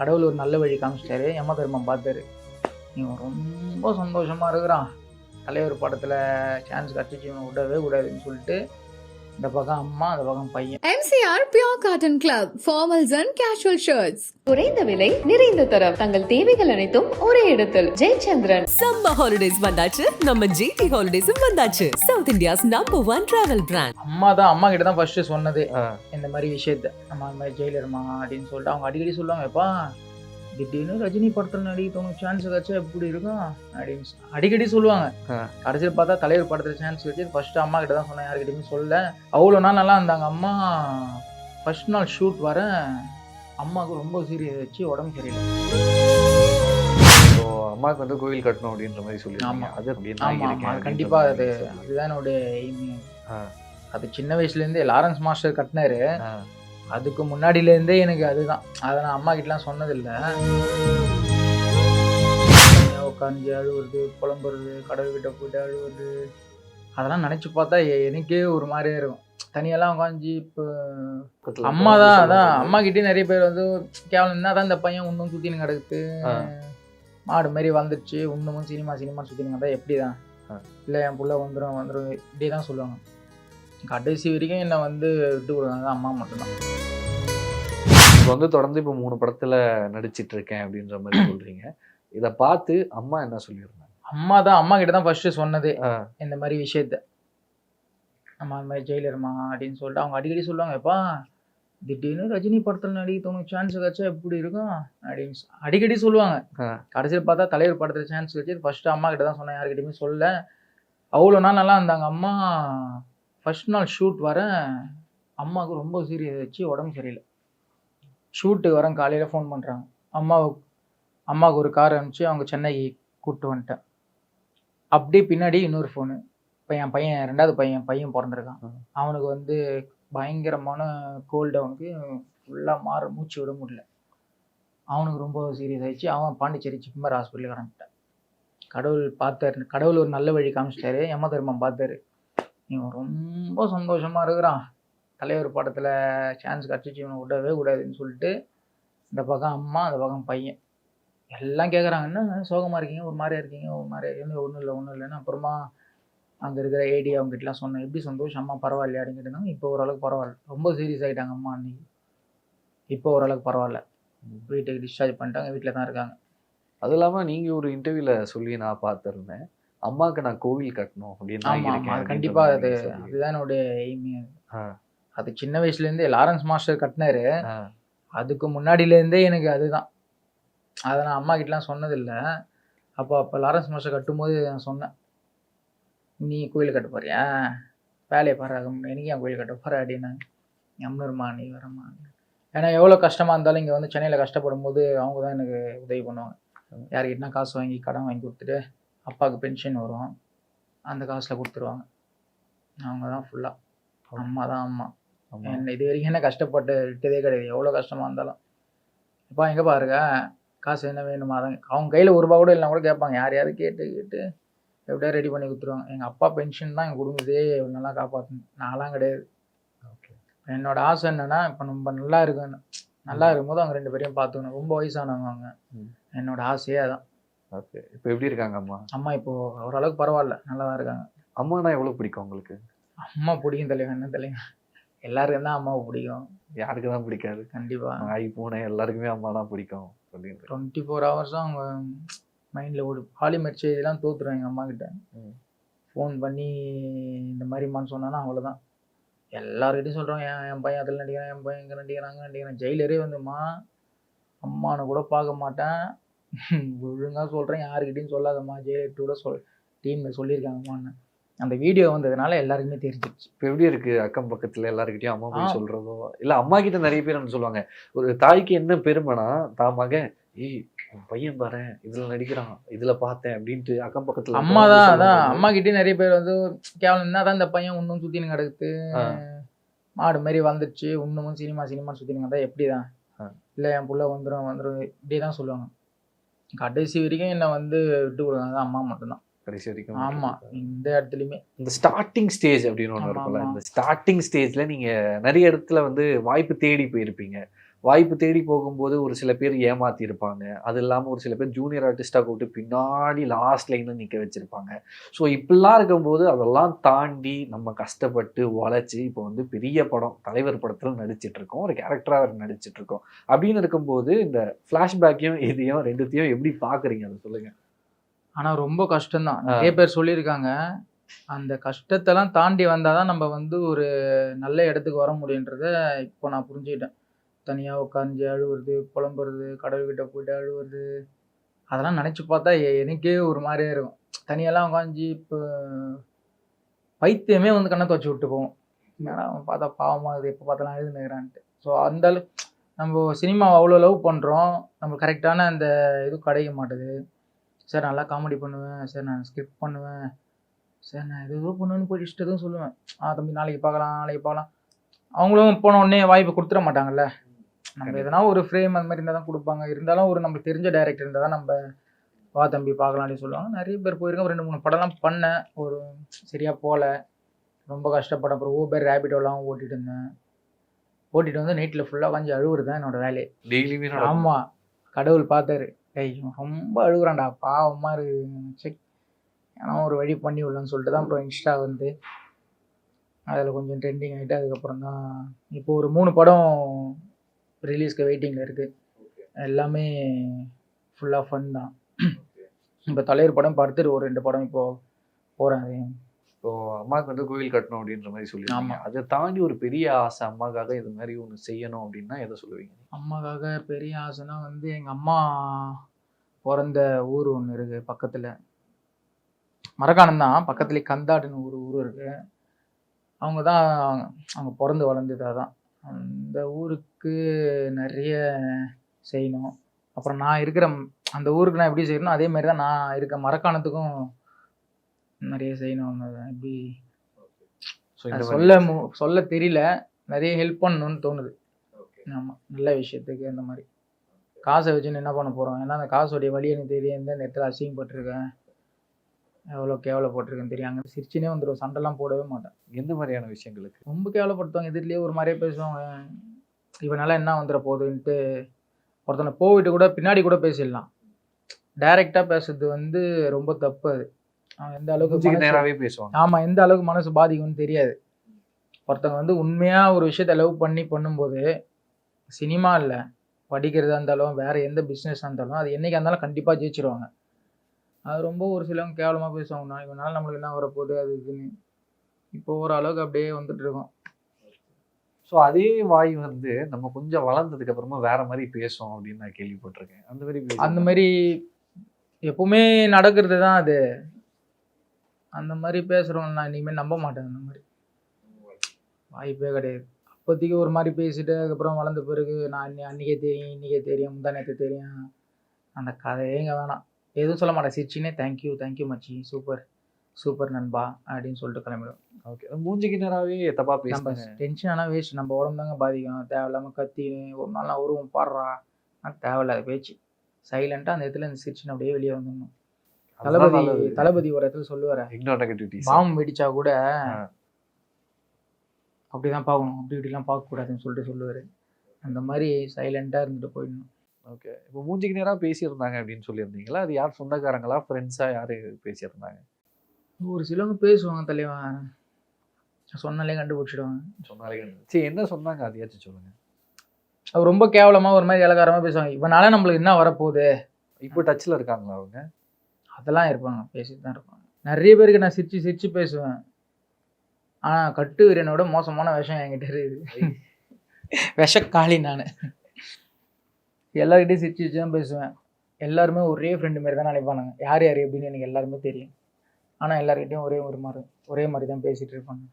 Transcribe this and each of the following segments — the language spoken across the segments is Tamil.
கடவுள் ஒரு நல்ல வழி காமிச்சிட்டாரு. யம தர்மம் பார்த்தாரு. இவன் ரொம்ப சந்தோஷமா இருக்கிறான். தலைவர் படத்தில் சான்ஸ் கிடச்சிச்சு இவன் விடவே கூடாதுன்னு சொல்லிட்டு இந்த பக்கம் அம்மா அந்த பக்கம் பையன். MCR Pure Cotton Club, formals and casual shirts. குறைந்த விலை நிறைந்த தரம். தங்கள் தேவைகள் அனைத்தும் ஒரே இடத்தில். ஜெயச்சந்திரன். சம்மர் ஹாலிடேஸ் வந்தாச்சு. நம்ம ஜிடி ஹாலிடேஸும் வந்தாச்சு. South India's number one travel brand அம்மா தான் அம்மா கிட்ட தான் ஃபர்ஸ்ட் சொன்னது. இந்த மாதிரி விஷயத்த. நம்ம அந்த மாதிரி ஜெயிலர்மா அப்படின்னு சொல்லிட்டு அவங்க அடிக்கடி சொல்லுவாங்க எப்பா திடீர்னு ரஜினி படத்தில் நடிக்க உனக்கு சான்ஸ் கிடைச்சா எப்படி இருக்கும் அப்படின்னு அடிக்கடி சொல்லுவாங்க. கடைசியில் பார்த்தா தலைவர் படத்தில் சான்ஸ் கிடைச்சி ஃபர்ஸ்ட் அம்மா கிட்ட தான் சொன்னேன் யாருக்கிட்டையுமே சொல்ல அவ்வளோ நாள் நல்லா இருந்தாங்க அம்மா ஃபர்ஸ்ட் நாள் ஷூட் வர அம்மாவுக்கு ரொம்ப சீரியஸ் வச்சு உடம்பு சரியில்லை அம்மாவுக்கு வந்து கோவில் கட்டணும் அப்படின்ற மாதிரி சொல்லியிருக்காங்க ஆமா. அது அப்படின்னு இருக்கேன் அது சொல்லி. அதுதான் aim. ஆ. அது சின்ன வயசுல இருந்தே லாரன்ஸ் மாஸ்டர் கட்டினாரு. அதுக்கு முன்னாடில இருந்தே எனக்கு அதுதான். அதை நான் அம்மா கிட்டலாம் சொன்னதில்லை. உட்காந்து அழுவுறது புலம்புறது கடவுள் கிட்ட போயிட்டு அழுவுறது அதெல்லாம் நினைச்சு பார்த்தா எனக்கே ஒரு மாதிரியா இருக்கும். தனியெல்லாம் உட்காந்து இப்போ அம்மா தான் அதான். அம்மா கிட்டே நிறைய பேர் வந்து கேவலம் என்ன தான் இந்த பையன் இன்னும் சுத்தின்னு கிடக்குது. மாடு மாதிரி வந்துடுச்சு இன்னமும் சினிமா சினிமா சுத்தினுங்க தான் எப்படி தான். இல்லை என் புள்ள வந்துடும் வந்துடும் இப்படி தான் சொல்லுவாங்க. கடைசி வரைக்கும் என்னை வந்து விட்டு கொடுக்காங்க அம்மா மட்டும்தான். இப்போ வந்து தொடர்ந்து இப்போ மூணு படத்துல நடிச்சிட்டு இருக்கேன் அப்படின்ற மாதிரி சொல்றீங்க. இதை பார்த்து அம்மா என்ன சொல்லியிருந்தாங்க? அம்மா தான் அம்மா கிட்ட தான் ஃபர்ஸ்ட் சொன்னது. இந்த மாதிரி விஷயத்த. நம்ம அந்த மாதிரி ஜெயிலர்மா அப்படின்னு சொல்லிட்டு அவங்க அடிக்கடி சொல்லுவாங்க எப்பா திடீர்னு ரஜினி படத்தில் நடிக்க உனக்கு சான்ஸ் கிடைச்சா எப்படி இருக்கும்? அப்படின்னு அடிக்கடி சொல்லுவாங்க. கடைசியில் பார்த்தா தலைவர் படத்தில் சான்ஸ் கிடைச்சி ஃபர்ஸ்ட் அம்மா கிட்ட தான் சொன்னேன் யாருக்கிட்டையுமே சொல்ல அவ்வளோ நாள் நல்லா இருந்தாங்க. அம்மா ஃபர்ஸ்ட் நாள் ஷூட் வர அம்மாவுக்கு ரொம்ப சீரியஸ் வச்சு உடம்பு சரியில்லை. ஷூட்டுக்கு வரேன் காலையில் ஃபோன் பண்ணுறாங்க அம்மாவுக்கு அம்மாவுக்கு ஒரு கார் அனுப்பிச்சு அவங்க சென்னைக்கு கூப்பிட்டு வந்துட்டேன். அப்படியே பின்னாடி இன்னொரு ஃபோனு இப்போ என் பையன் ரெண்டாவது பையன் பையன் பிறந்திருக்கான். அவனுக்கு வந்து பயங்கரமான கோல்டு அவனுக்கு ஃபுல்லாக மாற மூச்சு விட முடியல. அவனுக்கு ரொம்ப சீரியஸ் ஆயிடுச்சு. அவன் பாண்டிச்சேரி சிக்மர் ஹாஸ்பிட்டலுக்கு கிளம்பிட்டான் கடவுள் பார்த்தாரு கடவுள் ஒரு நல்ல வழி காமிச்சிட்டாரு. யம தர்மம் பார்த்தாரு? இவன் ரொம்ப சந்தோஷமா இருக்கிறான். தலைவர் படத்தில் சான்ஸ் கிடச்சிச்சு இவனை விடவே கூடாதுன்னு சொல்லிட்டு இந்த பக்கம் அம்மா அந்த பக்கம் பையன். எல்லாம் கேட்குறாங்க என்ன சோகமாக இருக்கீங்க? ஒரு மாதிரியா இருக்கீங்க? ஒரு மாதிரி ஒன்றும் இல்லை ஒன்றும் இல்லைன்னு அப்புறமா அங்கே இருக்கிற ஏடி அவங்ககிட்டலாம் சொன்னேன். எப்படி சந்தோஷம்? அம்மா பரவாயில்லையா அப்படின்னு கேட்டாங்க இப்போ ஓரளவுக்கு பரவாயில்ல. ரொம்ப சீரியஸ் ஆகிட்டாங்க அம்மா அன்னைக்கு. இப்போ ஓரளவுக்கு பரவாயில்ல. வீட்டுக்கு டிஸ்சார்ஜ் பண்ணிட்டாங்க வீட்டில் தான் இருக்காங்க. அது இல்லாம நீங்க ஒரு இன்டர்வியூல சொல்லி நான் பார்த்திருந்தேன். அம்மாவுக்கு நான் கோவில் கட்டணும் அப்படின்னு ஆமாம் அது அதுதான் என்னுடைய எய்மே. அது சின்ன வயசுலேருந்தே லாரன்ஸ் மாஸ்டர் கட்டினாரு. அதுக்கு முன்னாடியிலேருந்தே எனக்கு அதுதான். அதை நான் அம்மா கிட்டலாம் சொன்னதில்லை. அப்போ அப்போ லாரன்ஸ் மாஸ்டர் கட்டும்போது நான் சொன்னேன். நீ கோயில் கட்ட போறியா? வேலையை பாரு எனக்கு ஏன் கோயில் கட்ட போற? அப்படின்னு. எம்னூர்மா நீ வரமா ஏன்னா எவ்வளோ கஷ்டமாக இருந்தாலும் இங்கே வந்து சென்னையில் கஷ்டப்படும் போது அவங்க தான் எனக்கு உதவி பண்ணுவாங்க. யார்கிட்டனா காசு வாங்கி கடன் வாங்கி கொடுத்துட்டு அப்பாவுக்கு பென்ஷன் வரும். அந்த காசில் கொடுத்துருவாங்க. அவங்க தான் ஃபுல்லாக அம்மா. தான் அம்மா. என்ன இது வரைக்கும் என்ன கஷ்டப்பட்டு விட்டதே கிடையாது. எவ்வளோ கஷ்டமாக இருந்தாலும். இப்போ எங்கே பாருங்க. காசு என்ன வேணுமா தான் அவங்க கையில் ஒரு ரூபா கூட இல்லைனா கூட கேட்பாங்க. யாரையாவது கேட்டு கேட்டு எப்படியா ரெடி பண்ணி கொடுத்துருவாங்க. எங்கள் அப்பா பென்ஷன் தான் எங்கள் குடும்பத்தையே நல்லா காப்பாற்றணும் நான்லாம் கிடையாது. என்னோட ஆசை என்னன்னா இப்போ நம்ம நல்லா இருக்கணும். நல்லா இருக்கும்போது அவங்க ரெண்டு பேரையும் பார்த்துக்கணும். ரொம்ப வயசானவங்க அவங்க. என்னோட ஆசையே அதான். ஓகே இப்போ எப்படி இருக்காங்க அம்மா? அம்மா இப்போ ஓரளவுக்கு பரவாயில்ல. நல்லா தான் இருக்காங்க. அம்மானா எவ்வளவு பிடிக்கும் உங்களுக்கு? அம்மா பிடிக்கும் தலைவன். என்ன தலைவன்? எல்லாருக்கும் தான் அம்மாவை பிடிக்கும். யாருக்கு தான் பிடிக்காது. கண்டிப்பாக நாய் பூனை எல்லாருக்குமே அம்மா தான் பிடிக்கும் அப்படின்ற டுவெண்ட்டி ஃபோர் ஹவர்ஸும் அவங்க மைண்டில் ஓடு. பாலிமர் செய்திலாம் தோத்துருவேன் எங்கள் அம்மா கிட்ட. ம். ஃபோன் பண்ணி இந்த மாதிரிமான்னு சொன்னானா அவ்வளோதான் எல்லாருக்கிட்டையும் சொல்கிறோம் என் என் பையன் அதில் நடிக்கிறான் என் பையன் இங்கே நடிக்கிறான் அங்கே நடிக்கிறான். ஜெயிலரே வந்துமா அம்மானு கூட பார்க்க மாட்டேன். ஒழுங்காக சொல்கிறேன் யாருக்கிட்டையும் சொல்லாதம்மா. ஜெயிலர் கூட சொல் டீமில் சொல்லியிருக்காங்கம்மான்னு. அந்த வீடியோ வந்ததுனால எல்லாருக்குமே தெரிஞ்சிருச்சு. இப்போ எப்படி இருக்கு? அக்கம் பக்கத்துல எல்லாருக்கிட்டையும் அம்மா போய். சொல்றதோ? இல்ல அம்மா கிட்ட நிறைய பேர் என்ன சொல்லுவாங்க ஒரு தாய்க்கு என்ன பெருமைனா தான் மகன் ஏய் பையன் பாரு இதுல நடிக்கிறான் இதுல பார்த்தேன் அப்படின்ட்டு அக்கம் பக்கத்துல அம்மா தான் அதான். அம்மா கிட்டே நிறைய பேர் வந்து கேவலம் என்ன தான் இந்த பையன் இன்னும் சுத்தின்னு கிடக்குது. மாடு மாதிரி வந்துடுச்சு இன்னமும் சினிமா சினிமா சுத்தினுங்க தான் எப்படி தான் ஆ. இல்லை என் புள்ள வந்துடும் வந்துடும் இப்படி தான் சொல்லுவாங்க. கடைசி வரைக்கும் என்னை வந்து விட்டு கொடுக்காங்க அம்மா மட்டும்தான். கடைசி வரைக்கும் ஆமா இந்த இடத்துலையுமே. இந்த ஸ்டார்டிங் ஸ்டேஜ் அப்படின்னு ஒன்று இருக்கும்ல. இந்த ஸ்டார்டிங் ஸ்டேஜ்ல நீங்க நிறைய இடத்துல வந்து வாய்ப்பு தேடி போயிருப்பீங்க. வாய்ப்பு தேடி போகும்போது ஒரு சில பேர் ஏமாத்தி இருப்பாங்க அது இல்லாமல் ஒரு சில பேர் ஜூனியர் ஆர்டிஸ்டாக கூப்பிட்டு பின்னாடி லாஸ்ட் லைனில் நிற்க வச்சிருப்பாங்க. ஸோ இப்படிலாம் இருக்கும்போது அதெல்லாம் தாண்டி நம்ம கஷ்டப்பட்டு உழைச்சி இப்போ வந்து பெரிய படம் தலைவர் படத்தில் நடிச்சிட்டு இருக்கோம். ஒரு கேரக்டராக நடிச்சிட்டு இருக்கோம். அப்படின்னு இருக்கும்போது இந்த ஃப்ளாஷ்பேக்கையும் இதையும் ரெண்டுத்தையும் எப்படி பார்க்குறீங்க அதை சொல்லுங்க. ஆனா ரொம்ப கஷ்டம்தான். நிறைய பேர் சொல்லியிருக்காங்க. அந்த கஷ்டத்தெல்லாம் தாண்டி வந்தாதான் நம்ம வந்து ஒரு நல்ல இடத்துக்கு வர முடியுன்றத இப்போ நான் புரிஞ்சுக்கிட்டேன். தனியாக உட்காந்து அழுவுறது புலம்புறது கடவுள்கிட்ட போயிட்டு அழுவுறது அதெல்லாம் நினச்சி பார்த்தா எ- எனக்கே ஒரு மாதிரியே இருக்கும். தனியெல்லாம் உட்காந்து இப்போ பைத்தியமே வந்து கண்ணை துவச்சி விட்டு போவோம். என்னடா அவன் பார்த்தா பாவமாக இது எப்போ பார்த்தாலும் எழுதுனுக்கிறான்ட்டு ஸோ அந்த நம்ம சினிமா அவ்வளோ லவ் பண்ணுறோம் நம்ம கரெக்டான அந்த இது கிடைக்க மாட்டேது. சார் நல்லா காமெடி பண்ணுவேன். சார் நான் ஸ்கிரிப்ட் பண்ணுவேன். சார் நான் எது பண்ணுவேன்னு போய் இஷ்டத்தும் சொல்லுவேன். ஆ தம்பி நாளைக்கு பார்க்கலாம் நாளைக்கு பார்க்கலாம். அவங்களும் போன உடனே வாய்ப்பு கொடுத்துட மாட்டாங்கல்ல. நம்ம எதனா ஒரு ஃப்ரேம் அந்த மாதிரி இருந்தால் தான் கொடுப்பாங்க. இருந்தாலும் ஒரு நம்மளுக்கு தெரிஞ்ச டைரக்டர் இருந்தால் தான் நம்ம வா தம்பி பார்க்கலாம் அப்படின்னு சொல்லுவாங்க. நிறைய பேர் போயிருக்கேன். ஒரு ரெண்டு மூணு படம்லாம் பண்ணேன். ஒரு சரியா போகல ரொம்ப கஷ்டப்பட்டேன். அப்புறம் ஊபர் ரேபிடோலாம் ஓட்டிட்டு இருந்தேன். ஓட்டிட்டு வந்து நைட்டில் ஃபுல்லாக அழுவுறது தான் என்னோட வேலையே டெய்லியுமே ஆமா. கடவுள் பார்த்தாரு. ஏய் இவன் ரொம்ப அழுகுறான்டா. பாவமா இருக்கு. செக் ஏன்னா ஒரு வழி பண்ணி விடலான்னு சொல்லிட்டு தான் அப்புறம் இன்ஸ்டா வந்து. அதில் கொஞ்சம் ட்ரெண்டிங் ஆகிட்டு அதுக்கப்புறம் தான் இப்போ ஒரு மூணு படம் ரிலீஸ்க்கு வெயிட்டிங்கில் இருக்குது எல்லாமே ஃபுல்லாக ஃபன் தான். இப்போ தலைவர் படம் படுத்துட்டு ஒரு ரெண்டு படம் இப்போ போகிறேன் இப்போ அம்மாவுக்கு வந்து கோவில் கட்டணும் அப்படின்ற மாதிரி சொல்லியிருக்காங்க. ஆமா. அதை தாண்டி ஒரு பெரிய ஆசை அம்மாக்காக இது மாதிரி ஒன்று செய்யணும் அப்படின்னா எதை சொல்லுவீங்க? அம்மாக்காக பெரிய ஆசைனா வந்து எங்கள் அம்மா பிறந்த ஊர் ஒன்று இருக்குது பக்கத்தில். மரக்காணம் தான். பக்கத்துலேயே கந்தாடுன்னு ஒரு ஊர் இருக்குது அவங்க தான் அவங்க பிறந்து வளர்ந்தது அதான். அந்த ஊருக்கு நிறைய செய்யணும். அப்புறம் நான் இருக்கிற அந்த ஊருக்கு நான் எப்படி செய்யணும் அதே மாதிரி தான் நான் இருக்க மரக்காணத்துக்கும் நிறைய செய்யணும் எப்படி சொல்ல மு- சொல்ல தெரியல. நிறைய ஹெல்ப் பண்ணணும்னு தோணுது. ஆமாம் நல்ல விஷயத்துக்கு அந்த மாதிரி. காசை வச்சுன்னு என்ன பண்ண போகிறோம் ஏன்னா அந்த காசோடைய வழி எனக்கு தெரியும் எந்த இடத்துல அசிங்கப்பட்டிருக்கேன். எவ்வளோ கேவலப்பட்டிருக்கேன்னு தெரியும். அங்கே சிரிச்சுனே வந்துடும் சண்டைலாம் போடவே மாட்டேன். எந்த மாதிரியான விஷயங்களுக்கு? ரொம்ப கேவலப்படுத்துவாங்க. எதிரிலேயே ஒரு மாதிரியே பேசுவாங்க. இவனால என்ன வந்துட போகுதுன்ட்டு ஒருத்தனை போவிட்டு கூட பின்னாடி கூட பேசிடலாம். டைரெக்டாக பேசுறது வந்து ரொம்ப தப்பு அது. அவன் எந்த அளவுக்கு மூஞ்சிக்கு மனசு- நேராவே பேசுவாங்க ஆமா எந்த அளவுக்கு மனசு பாதிக்கும்னு தெரியாது. ஒருத்தவங்க வந்து உண்மையா ஒரு விஷயத்த லவ் பண்ணி பண்ணும்போது சினிமா இல்ல படிக்கிறதா இருந்தாலும் வேற எந்த பிஸ்னஸாக இருந்தாலும் அது என்னைக்கா இருந்தாலும் கண்டிப்பா ஜெயிச்சிருவாங்க. அது ரொம்ப ஒரு சிலவங்க கேவலமா பேசுவாங்க நான் இவனால நம்மளுக்கு என்ன வரப்போகுது அது இதுன்னு. இப்போ ஓரளவுக்கு அப்படியே வந்துட்டு இருக்கோம். ஸோ அதே வாய் வந்து நம்ம கொஞ்சம் வளர்ந்ததுக்கு அப்புறமா வேற மாதிரி பேசும் அப்படின்னு நான் கேள்விப்பட்டிருக்கேன். அந்த மாதிரி அந்த மாதிரி எப்பவுமே நடக்கிறது தான் அது. அந்த மாதிரி பேசுறவங்க நான் இனிமேல் நம்ப மாட்டேன் அந்த மாதிரி. வாய்ப்பே கிடையாது. அப்போதைக்கு ஒரு மாதிரி பேசிட்டு அதுக்கப்புறம் வளர்ந்த பிறகு நான் அன்னி- அன்னைக்கே தெரியும் இன்னைக்கே தெரியும் முந்தா நேற்று தெரியும். அந்த கதையே இங்கே வேணாம். எதுவும் சொல்ல மாட்டேன். சிரிச்சினே தேங்க்யூ தேங்க்யூ மச்சி. சூப்பர் சூப்பர் நண்பா. அப்படின்னு சொல்லிட்டு கிளம்பிடுவோம். ஓகே. மூஞ்சிக்கு நேராவே தப்பா நம்ம பேசுறாங்க டென்ஷன் ஆனால் வேஸ்ட் நம்ம உடம்பு தாங்க பாதிக்கும். தேவையில்லாம கத்தி ஒரு நாள் நான் உருவம் பாடுறா. நான் தேவையில்லாத பேச்சு. சைலண்டாக அந்த இடத்துல இந்த சிரிச்சுன்னு அப்படியே வெளியே வந்துடணும். தளபதி தளபதி ஒரு இடத்துல சொல்லுவாரு. பாம்பு வெடிச்சா கூட அப்படிதான் பார்க்கணும். அப்படி இப்படிலாம் பார்க்கக்கூடாதுன்னு சொல்லிட்டு சொல்லுவாரு. அந்த மாதிரி சைலண்டா இருந்துட்டு போயிடணும். ஓகே இப்போ மூஞ்சிக்கு நேரா பேசியிருந்தாங்க அப்படின்னு சொல்லியிருந்தீங்களா? அது யார் சொந்தக்காரங்களா? ஃப்ரெண்ட்ஸா யாரு பேசியிருந்தாங்க? ஒரு சிலவங்க பேசுவாங்க தலைவன் சொன்னாலே கண்டுபிடிச்சிடுவாங்க. சொன்னாலே சரி என்ன சொன்னாங்க? அதையாச்சும் சொல்லுங்க. அவர் ரொம்ப கேவலமா ஒரு மாதிரி இலகாரமா பேசுவாங்க. இவனால நம்மளுக்கு என்ன வரப்போகுது? இப்போ டச்ல இருக்காங்களா அவங்க? அதெல்லாம் இருப்பாங்க. பேசிட்டு தான் இருப்பாங்க. நிறைய பேருக்கு நான் சிரிச்சு சிரிச்சு பேசுவேன். ஆனா கட்டு வீரனோட மோசமான விஷம் என்கிட்ட இருக்குது. விஷக்காளி நான். எல்லார்கிட்டையும் சிரிச்சு சிரிச்சு தான் பேசுவேன். எல்லாருமே ஒரே ஃப்ரெண்டு மாதிரி தான் நினைப்பானுங்க. யார் யார் எப்படின்னு எனக்கு எல்லாருமே தெரியும். ஆனா எல்லார்கிட்டயும் ஒரே ஒரு மாதிரி ஒரே மாதிரி தான் பேசிட்டு இருப்பாங்க.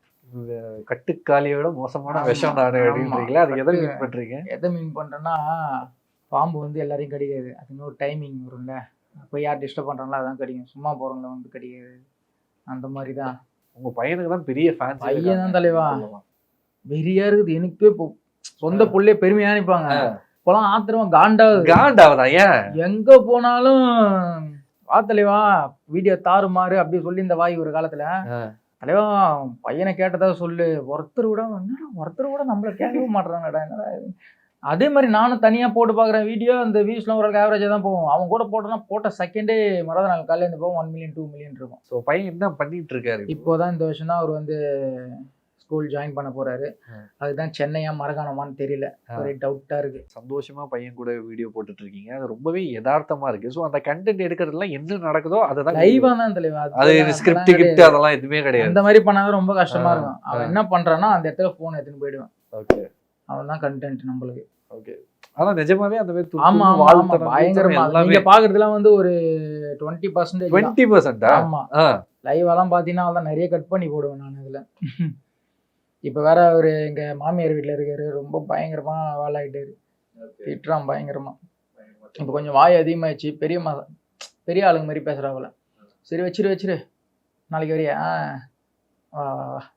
கட்டுக்காலியை விட மோசமான விஷம் நாடு. அப்படின்றீங்களா? அது எதை மீன் பண்றீங்க? எதை மீன் பண்றேன்னா பாம்பு வந்து எல்லாரையும் கடிக்காது. அது இன்னொரு டைமிங் வரும்ல. போய் யார் டிஸ்டர்ப் பண்றாங்களோ அதான் கடிக்கும். சும்மா போறவங்கள வந்து கடிக்காது. அந்த மாதிரி தான். உங்க பையனுக்கு தான் பெரிய ஃபேன்ஸ் பையன் தான் தலைவா. வெறியா இருக்குது. எனக்கே இப்போ சொந்த புள்ளைய பெருமையா நினைப்பாங்க. இப்போலாம் ஆத்திரமா காண்டாகுது காண்டாவதா ஏன்? எங்க போனாலும் வா தலைவா வீடியோ தாறுமாறு அப்படி சொல்லி இந்த வாய் ஒரு காலத்துல. தலைவா பையனை கேட்டதா சொல்லு. ஒருத்தர் கூட என்னடா ஒருத்தர் கூட நம்மள கேட்கவே மாட்றாங்கடா என்னடா? அதே மாதிரி நானும் தனியாக போட்டு பார்க்குற வீடியோ அந்த வியூஸ்லாம் ஒரு ஆவரேஜாக தான் போகும். அவன் கூட போட்டோன்னா போட்ட செகண்டே மறாத நாள் காலையில் இருந்து போகும் ஒன் மில்லியன் டூ மில்லியன் இருக்கும். ஸோ பையன் என்ன பண்ணிட்டு இருக்காரு? இப்போ? இப்போதான் இந்த வருஷம் தான் அவர் வந்து ஸ்கூல் ஜாயின் பண்ண போறாரு. அதுதான் சென்னையா மரகாணமான்னு தெரியல. ஒரே டவுட்டா இருக்கு. சந்தோஷமா பையன் கூட வீடியோ போட்டுட்டு இருக்கீங்க அது ரொம்பவே யதார்த்தமா இருக்கு. ஸோ அந்த கண்டென்ட் எடுக்கிறதுலாம் என்ன நடக்குதோ அதை தான் லைவா தான் தலைவா. அது அதெல்லாம் ஸ்கிரிப்ட் அதெல்லாம் கிப்ட் அதெல்லாம் எதுவுமே கிடையாது. அந்த மாதிரி பண்ணாதான் ரொம்ப கஷ்டமா இருக்கும். அவன் என்ன பண்றான்னா அந்த இடத்துல போன் எடுத்துன்னு போயிடுவான். ஓகே. அவன் தான் கண்டென்ட் நம்மளுக்கு. ஓகே. ஆனா நிஜமாவே அந்த மாதிரி துரு ஆமா ஆமா பயங்கரமா. எல்லாமே நீங்க பாக்குறதுலாம் வந்து ஒரு டுவெண்ட்டி பர்சன்டேஜ் டுவெண்ட்டி பர்சன்டா ஆமா. லைவாலாம் பார்த்தீங்கன்னா அவன் நிறைய கட் பண்ணி போடுவேன் நான் இதில் இப்போ வேற அவர் எங்கள் மாமியார் வீட்டில் இருக்காரு. ரொம்ப பயங்கரமா வாழாயிட்டாரு திட்டுறான் பயங்கரமா. இப்போ கொஞ்சம் வாய் அதிகமாயிடுச்சு. பெரிய மா பெரிய ஆளுங்க மாதிரி பேசுகிறாப்புல சரி வச்சிரு வச்சிரு. நாளைக்கு வரியா?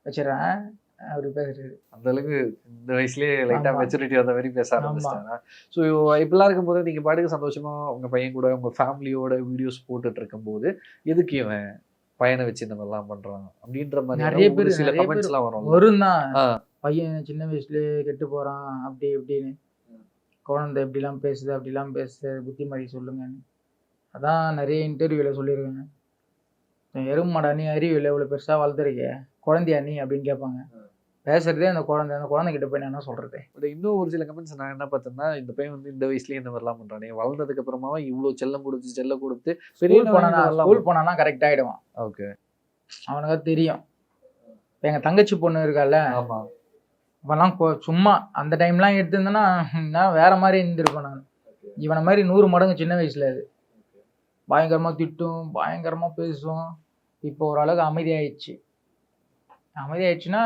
வச்சிடுறேன். அப்படி பேசுறது அந்த அளவுக்கு இந்த வயசுலயே லைட்டா. மெச்சூரிட்டி வந்த மாதிரி பேச. ஆரம்பிச்சிட்டாங்க ஸோ இப்படிலாம் இருக்கும்போது நீங்க பாட்டுக்கு சந்தோஷமா உங்க பையன் கூட உங்க ஃபேமிலியோட வீடியோஸ் போட்டுட்டு இருக்கும்போது எதுக்கு இவன் பையனை வச்சு இந்த மாதிரிலாம் பண்றான் அப்படின்ற மாதிரி நிறைய பேர் சில கமெண்ட்ஸ் எல்லாம் வரும் வரும் தான். பையன் சின்ன வயசுலயே கெட்டு போறான் அப்படி இப்படின்னு. குழந்தை இப்படிலாம் பேசுது அப்படிலாம் பேசுது புத்திமதி சொல்லுங்கன்னு. அதான் நிறைய இன்டர்வியூல சொல்லியிருக்காங்க. எறும் மாடா நீ அறிவியல் இவ்வளோ பெருசாக வளர்த்துருக்க குழந்தையா நீ? அப்படின்னு கேட்பாங்க. பேசுறதே அந்த குழந்தை அந்த குழந்தை கிட்ட போய் நான் என்ன சொல்றது? பட் இன்னும் ஒரு சில கமெண்ட்ஸ் நான் என்ன பார்த்தேன்னா இந்த பையன் வந்து இந்த வயசுலயே இந்த மாதிரிலாம் பண்றானே. வளர்ந்ததுக்கு அப்புறமா இவ்வளவு செல்லம் கொடுத்து செல்லம் கொடுத்து பெரிய போனானா ஸ்கூல் போனானா கரெக்ட் ஆயிடுவான். ஓகே. அவனுக்கு தெரியும். இப்ப எங்க தங்கச்சி பொண்ணு இருக்கால ஆமா. இப்பெல்லாம் சும்மா அந்த டைம்லாம் எடுத்திருந்தேன்னா நான் வேற மாதிரி இருந்திருப்பேன் நான். இவனை மாதிரி நூறு மடங்கு சின்ன வயசுல அது. பயங்கரமா திட்டும் பயங்கரமா பேசும். இப்போ ஓரளவுக்கு அமைதியாயிடுச்சு. அமைதியாயிடுச்சுன்னா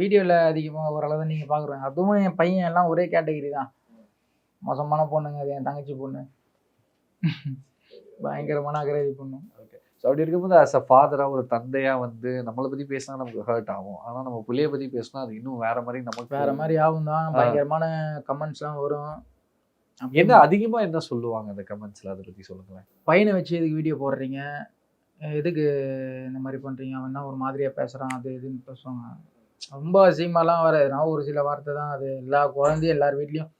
வீடியோவில் அதிகமாக ஓரளவு தான் நீங்கள் பார்க்குறேன் அதுவும் என் பையன் எல்லாம் ஒரே கேட்டகரி தான். மோசமான பொண்ணுங்க அது என் தங்கச்சி பொண்ணு. பயங்கரமான அகரதி பொண்ணு. ஸோ அப்படி இருக்கும்போது அஸ் அ ஃபாதராக ஒரு தந்தையா வந்து நம்மளை பத்தி பேசினா நமக்கு ஹர்ட் ஆகும். ஆனா நம்ம புள்ளைய பத்தி பேசினா அது இன்னும் வேற மாதிரி நமக்கு வேற மாதிரி ஆகும் தான் பயங்கரமான கமெண்ட்ஸ்லாம் வரும். என்ன அதிகமா என்ன சொல்லுவாங்க அந்த கமெண்ட்ஸ்ல அதை பத்தி சொல்லுங்களேன். பையனை வச்சு எதுக்கு வீடியோ போடுறீங்க? எதுக்கு இந்த மாதிரி பண்ணுறீங்க அவன் என்ன ஒரு மாதிரியாக பேசுகிறான் அது இதுன்னு பேசுவாங்க ரொம்ப அசிங்கமாலாம் வராது நான் ஒரு சில வார்த்தை தான் அது. எல்லா குழந்தையும் எல்லார் வீட்லேயும்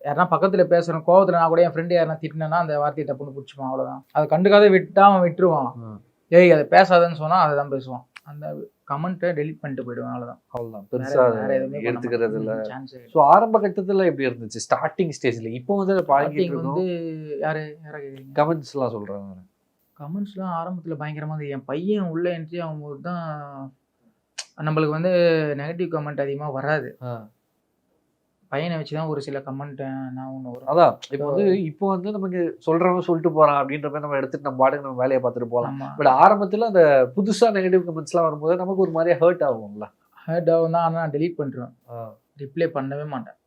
யாருன்னா பக்கத்தில் பேசுகிறேன் கோவத்தில் நான் கூட என் ஃப்ரெண்டு யாருன்னா திட்டினேன்னா அந்த வார்த்தையை டப்புன்னு பிடிச்சிப்பான் அவ்வளோதான் அதை கண்டுக்காத விட்டா அவன் விட்டுருவான். ஏய் அதை பேசாதன்னு சொன்னால் அதை தான் பேசுவான். அந்த கமெண்ட்டை டெலீட் பண்ணிட்டு போயிடுவான். அவ்வளோதான் அவ்வளவுதான். வேற- பெருசா வேற எதுவுமே பண்ண எடுத்துக்கிறது இல்ல. ஸோ ஆரம்ப கட்டத்துல எப்படி இருந்துச்சு? ஸ்டார்டிங் ஸ்டேஜ்ல இப்போ வந்து வந்து யாரு? யாரா கேட்குறீங்க கமெண்ட்ஸ் எல்லாம் சொல்றேன் நானு. கமெண்ட்ஸ்லாம் ஆரம்பத்தில் பயங்கரமாக இருந்தது. என் பையன் உள்ள என்ட்ரி ஆகும்போது தான் நம்மளுக்கு வந்து நெகட்டிவ் கமெண்ட் அதிகமாக வராது. பையனை வச்சு தான் ஒரு சில கமெண்ட் நான் ஒன்று வரும். அதான் இப்போ வந்து இப்போ வந்து நமக்கு சொல்றவங்க சொல்லிட்டு போறான் அப்படின்ற மாதிரி நம்ம எடுத்துட்டு நம்ம பாட்டுக்கு நம்ம வேலையை பார்த்துட்டு போகலாம் பட் ஆரம்பத்துல அந்த புதுசா நெகட்டிவ் கமெண்ட்ஸ் எல்லாம் வரும்போது நமக்கு ஒரு மாதிரியா ஹர்ட் ஆகும்ல. ஹர்ட் ஆகும் தான் ஆனால் நான் டெலீட் பண்ணிடுவேன் ரிப்ளை பண்ணவே மாட்டேன்.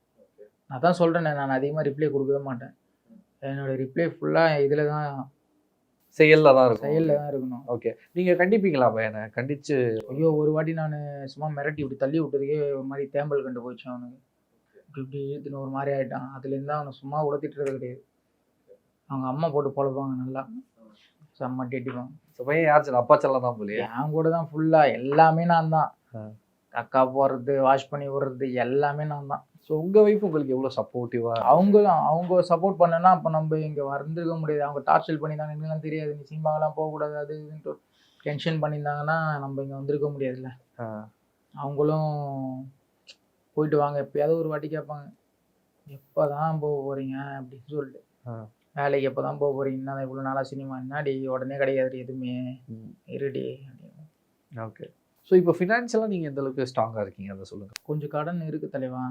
நான் தான் சொல்கிறேன் நான் அதிகமாக ரிப்ளை கொடுக்கவே மாட்டேன். என்னோட ரிப்ளை ஃபுல்லாக இதில் தான் செயல்ல தான் இருக்கும் செயலில் தான் இருக்கணும். ஓகே நீங்க கண்டிப்பீங்களா பையனை கண்டிச்சு. ஐயோ ஒரு வாட்டி நான் சும்மா மிரட்டி இப்படி தள்ளி விட்டதுக்கே ஒரு மாதிரி தேம்பல் கண்டு போச்சு அவனுக்கு இப்படி இப்படி ஒரு மாதிரி ஆயிட்டான். அதுலேருந்து அவனை சும்மா உடத்திட்டுறது கிடையாது. அவங்க அம்மா போட்டு பொழப்பாங்க நல்லா. செம்ம டெட்டிப்பாங்க So, பையன் யார் சொன்னா? அப்பா செல்லம் தான் போலியே. என் கூட தான் ஃபுல்லாக எல்லாமே நான் தான். அக்கா போடுறது வாஷ் பண்ணி விடுறது எல்லாமே நான் தான். ஸோ உங்க வைஃப் உங்களுக்கு எவ்வளவு சப்போர்ட்டிவா அவங்களும் அவங்க சப்போர்ட் பண்ணனா அப்போ நம்ம இங்கே வந்திருக்க முடியாது. அவங்க டார்ச்சல் பண்ணியிருந்தாங்க எங்களுக்குலாம் தெரியாது. நீ சினிமாவெல்லாம் போகக்கூடாது அது இதுன்ட்டு டென்ஷன் பண்ணியிருந்தாங்கன்னா நம்ம இங்கே வந்திருக்க முடியாதுல்ல. அவங்களும் போயிட்டு வாங்க எப்பயாவது ஒரு வாட்டி கேட்பாங்க. எப்போ தான் போக போகிறீங்க அப்படின்னு சொல்லிட்டு. வேலைக்கு எப்போ தான் போக போகிறீங்கன்னா இவ்வளோ நாளாக சினிமா? என்னடி உடனே கிடையாது எதுவுமே. இருடி அப்படின்னு. ஓகே ஸோ இப்போ ஃபினான்ஷியலாக நீங்க எந்த அளவுக்கு ஸ்ட்ராங்கா இருக்கீங்க? அதை சொல்லுங்க. கொஞ்சம் கடன் இருக்கு தலைவா.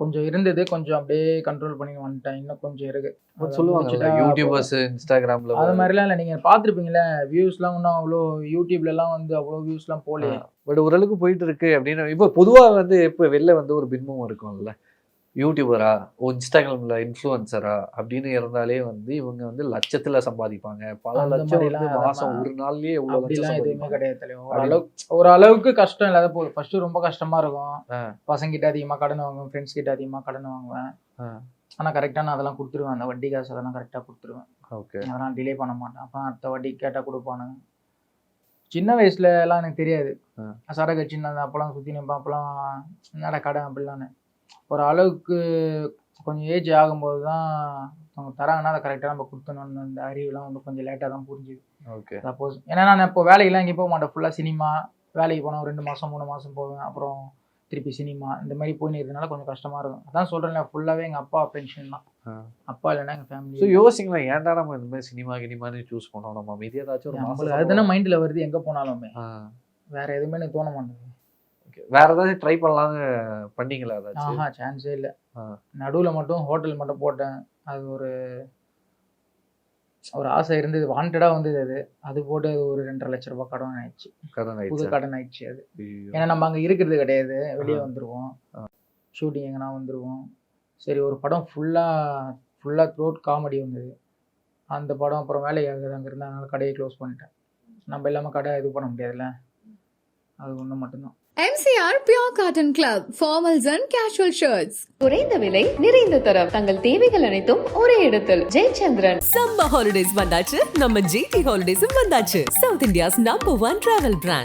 கொஞ்சம் இருந்தது கொஞ்சம் அப்படியே கண்ட்ரோல் பண்ணி வந்துட்டேன். இன்னும் கொஞ்சம் இருக்கு. சொல்லுவாங்க யூடியூபர்ஸ் இன்ஸ்டாகிராம்ல அது மாதிரிலாம் இல்லை. நீங்கள் பார்த்துருப்பீங்களே வியூஸ்லாம் இன்னும் அவ்வளோ யூடியூப்லலாம் வந்து அவ்வளோ வியூஸ்லாம் போகலையே. பட் ஓரளவுக்கு போயிட்டு இருக்கு அப்படின்னு இப்போ பொதுவா வந்து இப்போ வெளில வந்து ஒரு பின்பம் இருக்கும்ல. யூடியூபரா இன்ஸ்டாகிராம்ல இன்ஃப்ளூயன்சரா அப்படின்னு இருந்தாலே வந்து இவங்க வந்து லட்சத்துல சம்பாதிப்பாங்க. பல லட்சம் அதெல்லாம் ஒரு நாள்லயே எவ்வளவு லட்சம் எதுவுமே கிடையாது ஓரளவுக்கு ஓரளவுக்கு கஷ்டம் இல்லாத போகுது ஃபர்ஸ்ட் ரொம்ப கஷ்டமா இருக்கும். பசங்கிட்ட அதிகமாக கடன் வாங்குவேன் ஃப்ரெண்ட்ஸ் கிட்ட அதிகமாக கடன் வாங்குவேன். ஆனால் கரெக்டாக நான் அதெல்லாம் கொடுத்துருவேன். அந்த வட்டி காசு அதெல்லாம் கரெக்டாக கொடுத்துருவேன். ஓகே. அதெல்லாம் டிலே பண்ண மாட்டேன். அப்போ அடுத்த வட்டி கேட்டால் கொடுப்பானுங்க. சின்ன வயசுல எல்லாம் எனக்கு தெரியாது. ஆ. சரக்கு சின்ன அப்போலாம் சுற்றி நிற்பேன் அப்போலாம் என்னடா கடன் அப்படிலான்னு. ஒரு அளவுக்கு கொஞ்சம் ஏஜ் ஆகும்போது தான் அவங்க தராங்கன்னா அதை கரெக்டாக நம்ம கொடுத்தணும்னு அந்த அறிவுலாம் வந்து கொஞ்சம் லேட்டாக தான் புரிஞ்சுது. ஓகே சப்போஸ் ஏன்னா நான் இப்போ வேலைக்கெல்லாம் எங்கேயும் போக மாட்டேன். ஃபுல்லாக சினிமா வேலைக்கு போனால் ரெண்டு மாதம் மூணு மாதம் போவேன். அப்புறம் திருப்பி சினிமா இந்த மாதிரி போயின்னு இருக்கிறதுனால கொஞ்சம் கஷ்டமாக இருக்கும். அதான் சொல்கிறேன் ஃபுல்லாகவே எங்கள் அப்பா பென்ஷன் தான். அப்பா இல்லைன்னா எங்கள் ஸோ ஃபேமிலி யோசிங்களேன் ஏன்டா நம்ம இந்த மாதிரி சினிமா கினிமான்னு சூஸ் பண்ணோம் நம்ம? மீதி ஏதாச்சும் ஒரு அதுதானே மைண்டில் வருது எங்கே போனாலுமே. வேற எதுவுமே எனக்கு தோண மாட்டேங்குது. வேற ஏதாச்சும் ட்ரை பண்ணலாம்னு பண்ணீங்களா ஏதாச்சும்? ஆஹா சான்ஸே இல்லை. ஆ. நடுவில் மட்டும் ஹோட்டல் மட்டும் போட்டேன். அது ஒரு ஒரு ஆசை இருந்தது. வாண்டடாக வந்தது அது. அது போட்டு அது ஒரு ரெண்டரை லட்ச ரூபாய் கடன் ஆயிடுச்சு. கடன் புது ஆயிடுச்சு? கடன் ஆயிடுச்சு அது. ஐயோ. ஏன்னா நம்ம அங்கே இருக்கிறது கிடையாது. வெளியே ஆ. வந்துடுவோம் ஷூட்டிங் எங்கன்னா வந்துடுவோம் சரி ஒரு படம் ஃபுல்லாக ஃபுல்லாக த்ரோட் காமெடி வந்தது. அந்த படம் அப்புறம் வேலைக்கு ஆகுது. அங்கே இருந்தால் அதனால கடையை க்ளோஸ் பண்ணிட்டேன். நம்ம இல்லாமல் கடை இது பண்ண முடியாதுல்ல. அது ஒன்று மட்டும்தான். MCR Pure Cotton Club, formals and casual shirts. குறைந்த விலை நிறைந்த தரம். தங்கள் தேவைகள் அனைத்தும் ஒரே இடத்தில். ஜெயச்சந்திரன். சம்மர் ஹாலிடேஸ் வந்தாச்சு. நம்ம ஜிடி ஹாலிடேஸும் வந்தாச்சு. South India's number one travel brand